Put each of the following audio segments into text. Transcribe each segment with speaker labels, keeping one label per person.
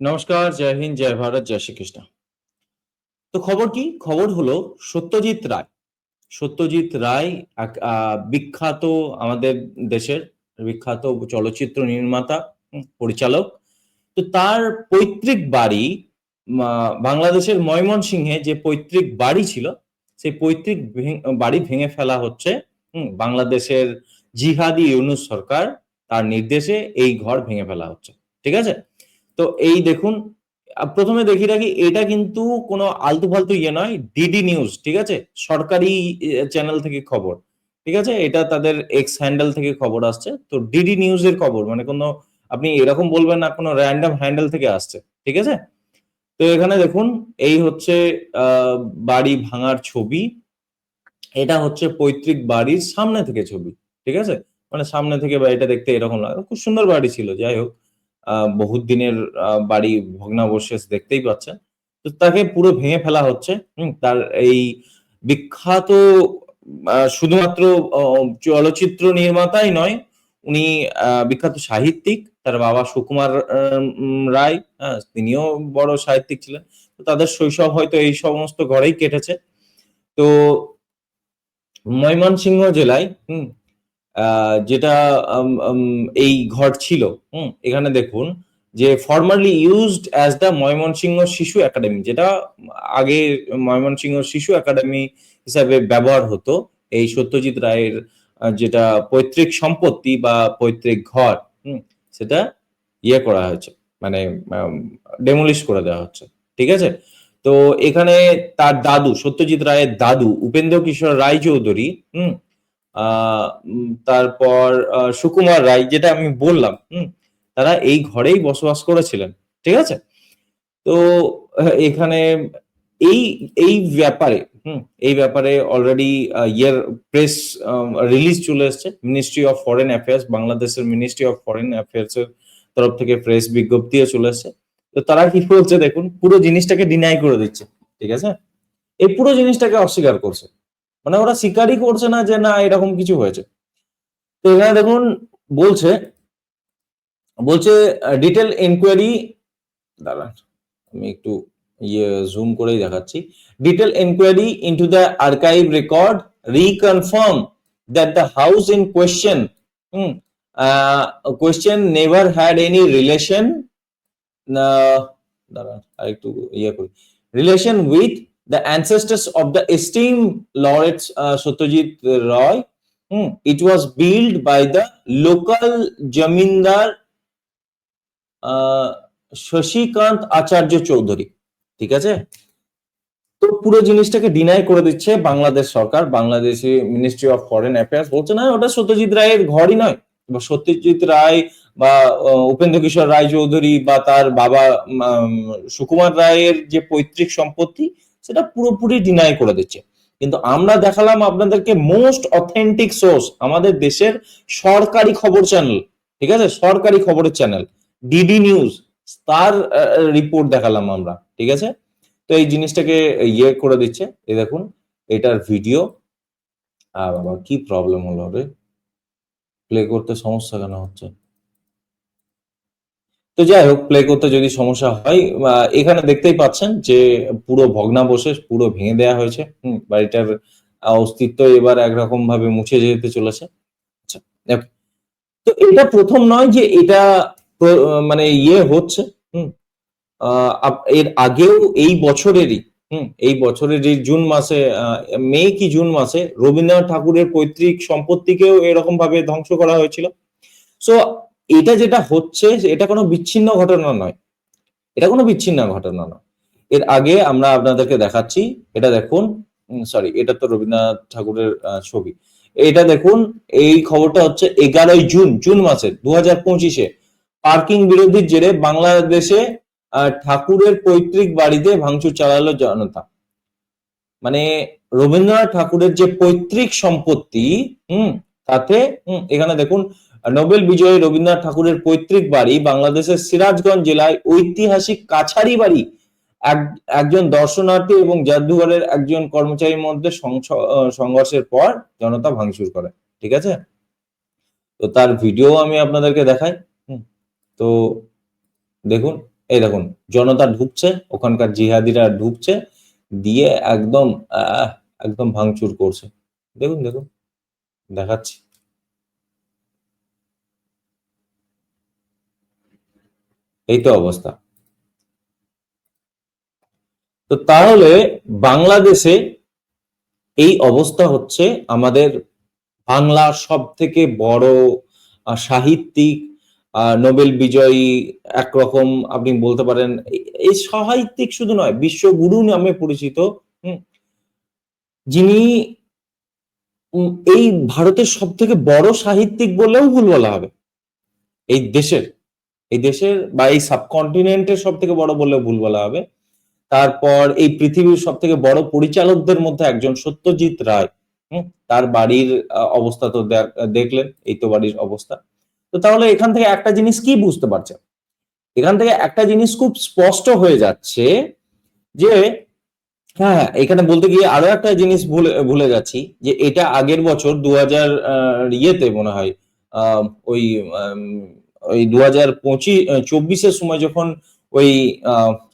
Speaker 1: নমস্কার, জয় হিন্দ, জয় ভারত, জয় শ্রীকৃষ্ণ। তো খবর কি? খবর হলো সত্যজিৎ রায়। সত্যজিৎ রায় এক বিখ্যাত আমাদের দেশের বিখ্যাত চলচ্চিত্র নির্মাতা পরিচালক। তো তার পৈতৃক বাড়ি বাংলাদেশের ময়মনসিংহে যে পৈতৃক বাড়ি ছিল, সেই পৈতৃক বাড়ি ভেঙে ফেলা হচ্ছে বাংলাদেশের জিহাদি ইউনুস সরকার। তার নির্দেশে এই ঘর ভেঙে ফেলা হচ্ছে। ঠিক আছে? তো এই দেখুন প্রথমে দেখি রাখি, এটা কিন্তু কোনো আলতু ফালতু ইয়ে নয় ডিডি নিউজ ঠিক আছে? সরকারি চ্যানেল থেকে খবর, ঠিক আছে? এটা তাদের এক্স হ্যান্ডেল থেকে খবর আসছে। তো ডিডি নিউজের খবর মানে কোনো, আপনি এরকম বলবেন না, কোনো র্যান্ডম হ্যান্ডেল থেকে আসছে, ঠিক আছে? তো এখানে দেখুন, এই হচ্ছে বাড়ি ভাঙার ছবি, এটা হচ্ছে পৈতৃক বাড়ির সামনে থেকে ছবি, ঠিক আছে? মানে সামনে থেকে বাড়িটা দেখতে এরকম লাগে, খুব সুন্দর বাড়ি ছিল, যাই হোক। বহুত দিনের বাড়ি ভগ্নাবশেষ দেখতেই পাচ্ছেন। তো তাকে পুরো ভেঙে ফেলা হচ্ছে তার এই বিখ্যাত শুধুমাত্র চলচ্চিত্র নির্মাতাই নয় উনি বিখ্যাত সাহিত্যিক তার বাবা সুকুমার রায় হ্যাঁ, তিনিও বড় সাহিত্যিক ছিলেন। তো তাদের শৈশব হয়তো এই সমস্ত ঘরেই কেটেছে। তো ময়মনসিংহ জেলায় যেটা এই ঘর ছিল, হুম, এখানে দেখুন যে formally used as the Mymensingh Shishu academy যেটা আগে ময়মনসিংহ শিশু একাডেমি হিসাবে ব্যবহার হতো, এই সত্যজিৎ রায়ের যেটা পৈতৃক সম্পত্তি বা পৈতৃক ঘর, হুম, সেটা ইয়ে করা হয়েছে মানে ডেমোলিশ করে দেওয়া হচ্ছে, ঠিক আছে? তো এখানে তার দাদু, সত্যজিৎ রায়ের দাদু উপেন্দ্র কিশোর রায় চৌধুরী হুম তারপর সুকুমার রায়, যেটা আমি বললাম, হুম, তারা এই ঘরেই বসবাস করেছিলেন, ঠিক আছে? তো এখানে এই এই ব্যাপারে, হুম, এই ব্যাপারে অলরেডি ইয়ার প্রেস রিলিজ চলে এসেছে। মিনিস্ট্রি অফ ফরেন অ্যাফেয়ার্স বাংলাদেশের মিনিস্ট্রি অফ ফরেন অ্যাফেয়ার্স এর তরফ থেকে প্রেস বিজ্ঞপ্তিও চলে এসেছে। তো তারা কি বলছে দেখুন, পুরো জিনিসটাকে ডিনাই করে দিচ্ছে, ঠিক আছে? এই পুরো জিনিসটাকে অস্বীকার করছে। মানে ওরা স্বীকারই করছে না যে না, এরকম কিছু হয়েছে। তো এখানে দেখুন, বলছে বলছে ডিটেল এনকোয়ারি দাঁড়ান, আমি একটু ইয়ে জুম করেই দেখাচ্ছি। Detail enquiry into the archive record reconfirm that the house in question hmm question never had any relation দাঁড়ান আর একটু ইয়ে করি। Relation with the ancestors of the esteemed laureate uh, Satyajit Roy. Hmm. It was built by the local Jamindar uh, Shashikanta Acharya Chowdhury ঠিক আছে তো পুরো জিনিসটাকে ডিনাই করে দিচ্ছে বাংলাদেশ সরকার Bangladeshi ministry of foreign affairs বলছে না ওটা সত্যজিৎ রায়ের ঘরই নয় বা সত্যজিৎ রায় বা উপেন্দ্র কিশোর রায় চৌধুরী বা তার বাবা সুকুমার রায়ের যে পৈতৃক সম্পত্তি সেটা পুরোপুরি ডিনাই করে দিচ্ছে। কিন্তু আমরা দেখালাম আপনাদেরকে মোস্ট অথেন্টিক সোর্স আমাদের দেশের সরকারি খবর চ্যানেল ঠিক আছে? সরকারি খবরের চ্যানেল ডিডি নিউজ তার রিপোর্ট দেখালাম আমরা, ঠিক আছে? তো এই জিনিসটাকে ইয়ে করে দিচ্ছে। এই দেখুন, এটার ভিডিও আর বাবা কি প্রবলেম হলো রে? প্লে করতে সমস্যা কেন হচ্ছে? তো যাই হোক প্লে করতে যদি সমস্যা হয় এখানে দেখতেই পাচ্ছেন যে পুরো ভগ্নাবশেষ পুরো ভেঙে দেওয়া হয়েছে। বাড়িটার অস্তিত্ব এবার একরকম ভাবে মুছে যেতে চলেছে। আচ্ছা তো এটা প্রথম নয় যে এটা মানে ইয়ে হচ্ছে। এর আগেও এই বছরেরই, হুম, এই বছরের এই জুন মাসে মে কি জুন মাসে রবীন্দ্রনাথ ঠাকুরের পৈতৃক সম্পত্তিকেও এরকম ভাবে ধ্বংস করা হয়েছিল। সো এটা যেটা হচ্ছে, এটা কোনো বিচ্ছিন্ন ঘটনা নয়। এটা কোনো বিচ্ছিন্ন ঘটনা নয়। এর আগে আমরা আপনাদেরকে দেখাচ্ছি, এটা দেখুন সরি এটা তো রবীন্দ্রনাথ ঠাকুরের ছবি। এটা দেখুন, এই খবরটা হচ্ছে এগারোই জুন জুন মাসের দু হাজার পঁচিশে। পার্কিং বিরোধীর জেরে বাংলাদেশে ঠাকুরের পৈতৃক বাড়িতে ভাঙচুর চালালো জনতা। মানে রবীন্দ্রনাথ ঠাকুরের যে পৈতৃক সম্পত্তি, হুম, তাতে এখানে দেখুন নোবেল বিজয়ী রবীন্দ্রনাথ ঠাকুরের পৈতৃক বাড়ি বাংলাদেশের সিরাজগঞ্জ জেলায় ঐতিহাসিক কাছারি বাড়ি। এক- একজন দর্শনার্থী এবং জাদুঘরের একজন কর্মচারীর মধ্যে সংঘর্ষের পর জনতা ভাঙচুর করে, ঠিক আছে? তো তার ভিডিও আমি আপনাদেরকে দেখাই। তো দেখুন, এই দেখুন, জনতা ঢুকছে, ওখানকার জিহাদিরা ঢুকছে, দিয়ে একদম একদম ভাঙচুর করছে। দেখুন দেখুন, দেখাচ্ছি। এই তো অবস্থা। তো তাহলে বাংলাদেশে এই অবস্থা হচ্ছে আমাদের বাংলার সব থেকে বড় সাহিত্যিক নোবেল বিজয়ী একরকম আপনি বলতে পারেন। এই- সাহিত্যিক শুধু নয়, বিশ্বগুরু নামে পরিচিত যিনি এই ভারতের সব থেকে বড় সাহিত্যিক বললেও ভুল বলা হবে। এই দেশের এই দেশের বা এই সাবকন্টিনেন্টের সব থেকে বড় বললেও ভুল বলা হবে। তারপর এই পৃথিবীর সব থেকে বড় পরিচালকদের মধ্যে একজন সত্যজিৎ রায় তার বাড়ির অবস্থা তো দেখলেন এই তো বাড়ির অবস্থা। তো তাহলে এখান থেকে একটা জিনিস কি বুঝতে পারছেন? এখান থেকে একটা জিনিস খুব স্পষ্ট হয়ে যাচ্ছে যে হ্যাঁ হ্যাঁ, এখানে বলতে গিয়ে আরও একটা জিনিস ভুলে ভুলে যাচ্ছি যে এটা আগের বছর দু হাজার ইয়েতে মনে হয় ওই ওই দু হাজার পঁচিশ সময় যখন ওই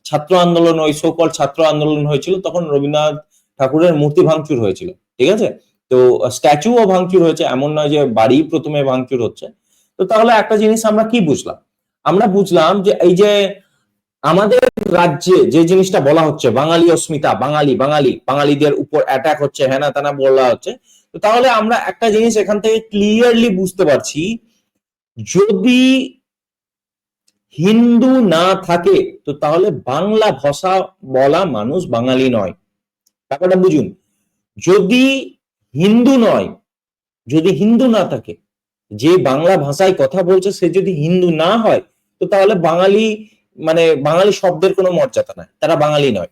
Speaker 1: ছাত্র আন্দোলন, ওই সকল ছাত্র আন্দোলন হয়েছিল, তখন রবীন্দ্রনাথ ঠাকুরের মূর্তি ভাঙচুর হয়েছিল, ঠিক আছে? তো স্ট্যাচুও ভাঙচুর হয়েছে, এমন নয় যে বাড়ি প্রথমে ভাঙচুর হচ্ছে। তো তাহলে একটা জিনিস আমরা কি বুঝলাম? আমরা বুঝলাম যে এই যে আমাদের রাজ্যে যে জিনিসটা বলা হচ্ছে, বাঙালি অস্মিতা, বাঙালি বাঙালি, বাঙালিদের উপর অ্যাটাক হচ্ছে হ্যানা তানা বলা হচ্ছে, তো তাহলে আমরা একটা জিনিস এখান থেকে ক্লিয়ারলি বুঝতে পারছি যদি হিন্দু না থাকে, তো তাহলে বাংলা ভাষা বলা মানুষ বাঙালি নয়। ব্যাপারটা বুঝুন, যদি হিন্দু নয়, যদি হিন্দু না থাকে, যে বাংলা ভাষায় কথা বলছে, সে যদি হিন্দু না হয়, তো তাহলে বাঙালি মানে বাঙালি শব্দের কোনো মর্যাদা নাই, তারা বাঙালি নয়।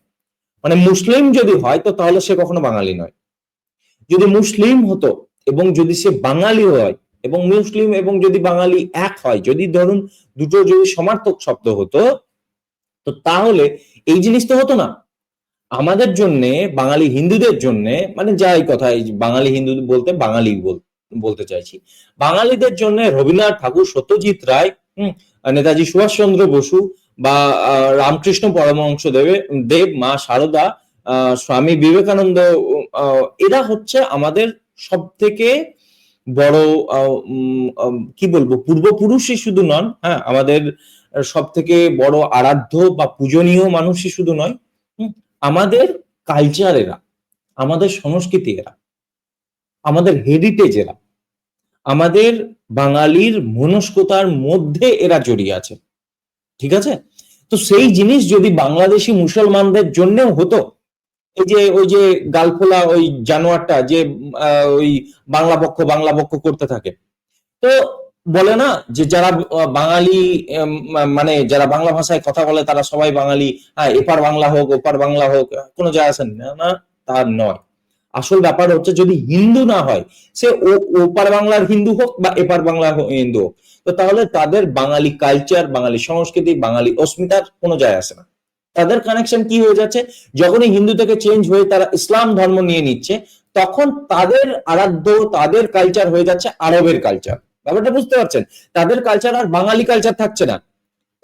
Speaker 1: মানে মুসলিম যদি হয়, তো তাহলে সে কখনো বাঙালি নয়। যদি মুসলিম হতো এবং যদি সে বাঙালি হয় এবং মুসলিম এবং যদি বাঙালি এক হয়, যদি ধরুন দুটো যদি সমার্থক শব্দ হতো, তো তাহলে এই জিনিস তো হতো না। আমাদের জন্যে, বাঙালি হিন্দুদের জন্যে মানে যাই কথা বাঙালি হিন্দু বলতে বাঙালি বল- বলতে চাইছি। বাঙালিদের জন্য রবীন্দ্রনাথ ঠাকুর, সত্যজিৎ রায় নেতাজি সুভাষচন্দ্র বসু বা রামকৃষ্ণ পরমহংস দেবে দেব মা সারদা স্বামী বিবেকানন্দ এরা হচ্ছে আমাদের সব থেকে বড় কি বলব, পূর্বপুরুষই শুধু নন হ্যাঁ আমাদের সব থেকে বড় আরাধ্য বা পূজনীয় মানুষই শুধু নয় আমাদের কালচার এরা, আমাদের সংস্কৃতি এরা, আমাদের হেরিটেজ এরা, আমাদের বাঙালির মনস্কতার মধ্যে এরা জড়িয়ে আছে, ঠিক আছে? তো সেই জিনিস যদি বাংলাদেশি মুসলমানদের জন্যও হতো এই যে, ওই যে গালফোলা ওই জানোয়ারটা যে ওই বাংলা পক্ষ বাংলা পক্ষ করতে থাকে। তো বলে না যে যারা বাঙালি মানে যারা বাংলা ভাষায় কথা বলে তারা সবাই বাঙালি হ্যাঁ এপার বাংলা হোক, ওপার বাংলা হোক, কোনো যায় আসেন না না তা নয়। আসল ব্যাপার হচ্ছে যদি হিন্দু না হয়, সে ওপার বাংলার হিন্দু হোক বা এপার বাংলার হিন্দু হোক, তো তাহলে তাদের বাঙালি কালচার বাঙালি সংস্কৃতি, বাঙালি অস্মিতার কোনো যায় আসে না। তাদের কানেকশন কি হয়ে যাচ্ছে? যখনই হিন্দু থেকে চেঞ্জ হয়ে তারা ইসলাম ধর্ম নিয়ে নিচ্ছে, তখন তাদের আরাধ্য, তাদের কালচার হয়ে যাচ্ছে আরবের কালচার ব্যাপারটা বুঝতে পারছেন? তাদের কালচার আর বাঙালি কালচার থাকছে না।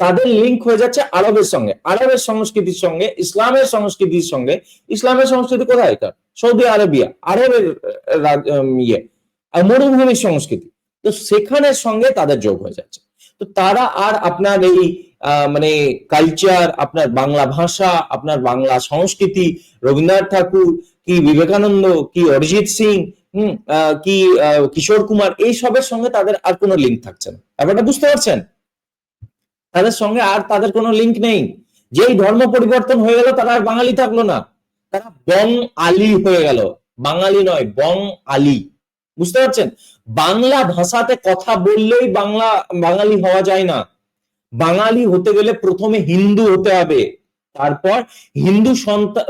Speaker 1: তাদের লিঙ্ক হয়ে যাচ্ছে আরবের সঙ্গে। আরবের সংস্কৃতির সঙ্গে, ইসলামের সংস্কৃতির সঙ্গে। ইসলামের সংস্কৃতি কোথায় তার সৌদি আরবিয়া, আরবের ইয়ে মরুভূমির সংস্কৃতি। তো সেখানের সঙ্গে তাদের যোগ হয়ে যাচ্ছে। তো তারা আর আপনার এই মানে কালচার আপনার বাংলা ভাষা, আপনার বাংলা সংস্কৃতি, রবীন্দ্রনাথ ঠাকুর, কি বিবেকানন্দ, কি অরিজিৎ সিং কি কিশোর কুমার, এই সবের সঙ্গে তাদের আর কোনো লিঙ্ক থাকছে না। ব্যাপারটা বুঝতে পারছেন? তাদের সঙ্গে আর তাদের কোনো লিঙ্ক নেই। যেই ধর্ম পরিবর্তন হয়ে গেল, তারা আর বাঙালি থাকল না। তারা বং আলী হয়ে গেল। বাঙালি নয়, বং আলী। বুঝতে পারছেন? বাংলা ভাষাতে কথা বললেই বাংলা, বাঙালি হওয়া যায় না। বাঙালি হতে গেলে প্রথমে হিন্দু হতে হবে, তারপর হিন্দু সন্তান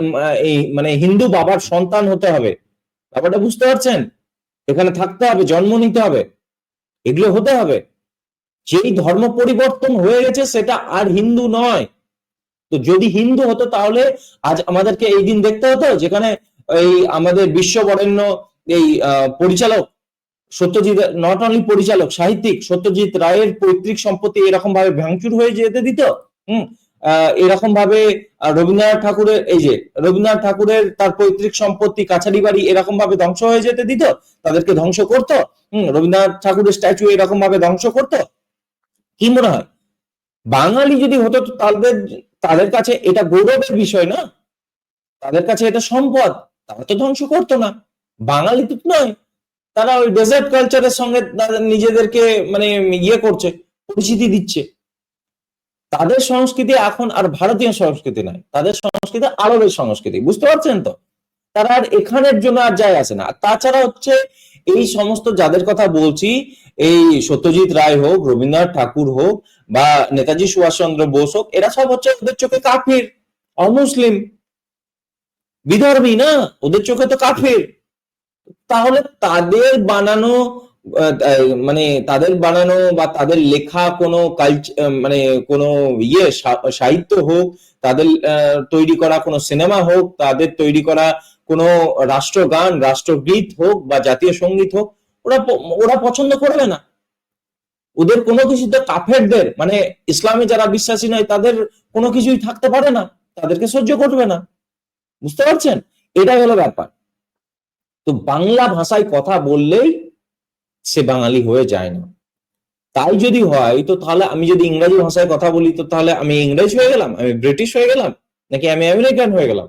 Speaker 1: মানে হিন্দু বাবার সন্তান হতে হবে। ব্যাপারটা বুঝতে পারছেন? এখানে থাকতে হবে, জন্ম নিতে হবে, এগুলো হতে হবে। যেই ধর্ম পরিবর্তন হয়ে গেছে সেটা আর হিন্দু নয়। তো যদি হিন্দু হতো তাহলে আজ আমাদেরকে এই দিন দেখতে হতো, যেখানে এই আমাদের বিশ্ব বরেণ্য এই পরিচালক সত্যজিৎ নট অনলি পরিচালক, সাহিত্যিক, সত্যজিৎ রায়ের পৈতৃক সম্পত্তি এরকম ভাবে ভাঙচুর হয়ে যেতে দিত, হুম? এরকম ভাবে রবীন্দ্রনাথ ঠাকুরের, এই যে, রবীন্দ্রনাথ ঠাকুরের তার পৈতৃক সম্পত্তি কাছারি বাড়ি এরকম ভাবে ধ্বংস হয়ে যেতে দিত, তাদেরকে ধ্বংস করতো, হম? রবীন্দ্রনাথ ঠাকুরের স্ট্যাচু এরকম ভাবে ধ্বংস করতো, কি মনে হয়? বাঙালি যদি হতো তাদের তাদের কাছে এটা গৌরবের বিষয় না? তাদের কাছে এটা সম্পদ, তারা তো ধ্বংস করতো না। বাঙালি তো নয়। তারা ওই ডেজার্ট কালচারের সঙ্গে নিজেদেরকে মানে ইয়ে করছে, পরিচিতি দিচ্ছে। তাদের সংস্কৃতি এখন আর ভারতীয় সংস্কৃতি নয়, তাদের সংস্কৃতি আরবের সংস্কৃতি, বুঝতে পারছেন তো? তারা আর এখানের জন্য আর যায় আসে না। তাছাড়া হচ্ছে এই সমস্ত যাদের কথা বলছি, এই সত্যজিৎ রায় হোক, রবীন্দ্রনাথ ঠাকুর হোক বা নেতাজি সুভাষচন্দ্র বোস হোক, এরা সব হচ্ছে ওদের চোখে কাফির, অমুসলিম। বিধর্মী না? ওদের চোখে তো কাফির। তাহলে তাদের বানানো মানে তাদের বানানো বা তাদের লেখা কোনো কালচার মানে কোনো ইয়ে সাহিত্য হোক, তাদের তৈরি করা কোনো সিনেমা হোক, তাদের তৈরি করা কোনো রাষ্ট্রগান, রাষ্ট্রগীত হোক বা জাতীয় সংগীত হোক, ওরা ওরা পছন্দ করবে না। ওদের কোনো কিছুতে কাফেরদের মানে ইসলামে যারা বিশ্বাসী নয়, তাদের কোনো কিছুই থাকতে পারে না, তাদেরকে সহ্য করবে না। বুঝতে পারছেন? এটাই হলো ব্যাপার। তো বাংলা ভাষায় কথা বললেই সে বাঙালি হয়ে যায় না। তাই যদি হয়, তো তাহলে আমি যদি ইংরাজি ভাষায় কথা বলি, তো তাহলে আমি ইংরেজ হয়ে গেলাম? আমি ব্রিটিশ হয়ে গেলাম? নাকি আমি আমেরিকান হয়ে গেলাম?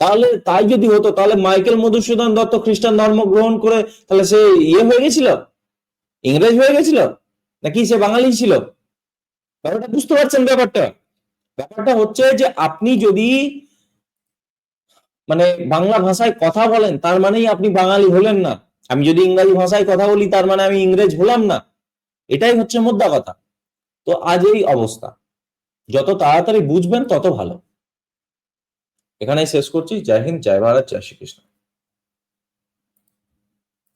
Speaker 1: তাহলে তাই যদি হতো, তাহলে মাইকেল মধুসূদন দত্ত খ্রিস্টান ধর্ম গ্রহণ করে তাহলে সে ইয়ে হয়ে গেছিল? ইংরেজ হয়ে গেছিল? নাকি সে বাঙালি ছিল? ব্যাপারটা বুঝতে পারছেন ব্যাপারটা? ব্যাপারটা হচ্ছে যে আপনি যদি মানে বাংলা ভাষায় কথা বলেন, তার মানেই আপনি বাঙালি হলেন না। আমি যদি ইংরাজি ভাষায় কথা বলি, তার মানে আমি ইংরেজ হলাম না। এটাই হচ্ছে মোদ্দা কথা। তো আজ এই অবস্থা। যত তাড়াতাড়ি বুঝবেন, তত ভালো। এখানেই শেষ করছি। জয় হিন্দ, জয় ভারত, জয় শ্রীকৃষ্ণ।